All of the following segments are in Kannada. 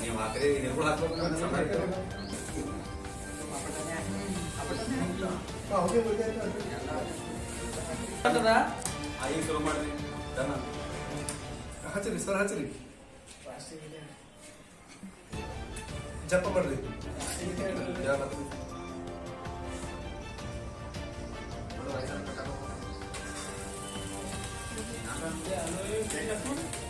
ನೀವು ಹಾಕ್ರಿ ನಿರ್ಗುಳ ಹಾಕ್ಬೇಕು ಸಣ್ಣ ಈಗ ಶುರು ಮಾಡ್ರಿ. ದನ ಹಚ್ಚಿರಿ ಸರ್ ಹಚ್ಚಿರಿ. ಜಪ ಮಾಡ್ರಿ. ಧ್ಯಾನ. To you.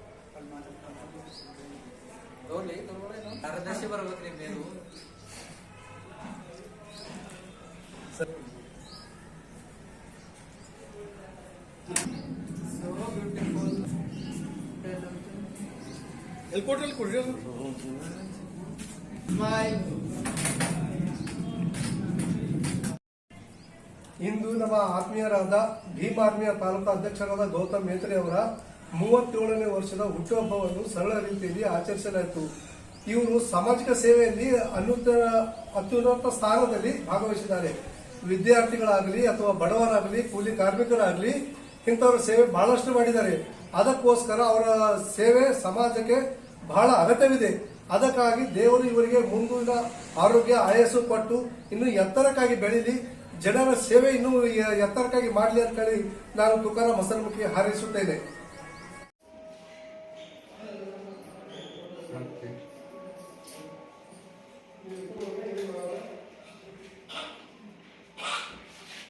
ತೋರ್ಲಿ ಅರ್ಧಶಿ ಬರ್ಬೇಕ್ರಿ ಮೇಲು ಎಲ್ಲಿ ಕೊಡ್ರಿ. ಇಂದು ನಮ್ಮ ಆತ್ಮೀಯರಾದ ಭೀಮಾರ್ಮಿಯ ತಾಲೂಕು ಅಧ್ಯಕ್ಷರಾದ ಗೌತಮ್ ಮೇತ್ರಿ ಅವರ ಮೂವತ್ತೇಳನೇ ವರ್ಷದ ಹುಟ್ಟುಹಬ್ಬವನ್ನು ಸರಳ ರೀತಿಯಲ್ಲಿ ಆಚರಿಸಲಾಯಿತು. ಇವರು ಸಾಮಾಜಿಕ ಸೇವೆಯಲ್ಲಿ ಅನುತ್ತ ಅತ್ಯುನ್ನತ ಸ್ಥಾನದಲ್ಲಿ ಭಾಗವಹಿಸಿದ್ದಾರೆ. ವಿದ್ಯಾರ್ಥಿಗಳಾಗಲಿ ಅಥವಾ ಬಡವರಾಗಲಿ, ಕೂಲಿ ಕಾರ್ಮಿಕರಾಗಲಿ ಇಂಥವರ ಸೇವೆ ಬಹಳಷ್ಟು ಮಾಡಿದ್ದಾರೆ. ಅದಕ್ಕೋಸ್ಕರ ಅವರ ಸೇವೆ ಸಮಾಜಕ್ಕೆ ಬಹಳ ಅಗತ್ಯವಿದೆ. ಅದಕ್ಕಾಗಿ ದೇವರು ಇವರಿಗೆ ಮುಂದಿನ ಆರೋಗ್ಯ, ಆಯಸ್ಸು ಕೊಟ್ಟು ಇನ್ನು ಎತ್ತರಕ್ಕಾಗಿ ಬೆಳೀಲಿ. ಜನರ ಸೇವೆ ಇನ್ನೂ ಎತ್ತರಕ್ಕಾಗಿ ಮಾಡಲಿ ಅಂತ ಹೇಳಿ ನಾನು ತುಕಾರಾಮ್ ಹಸನ್ಮುಖಿ ಹಾರೈಸುತ್ತೇನೆ. bastante.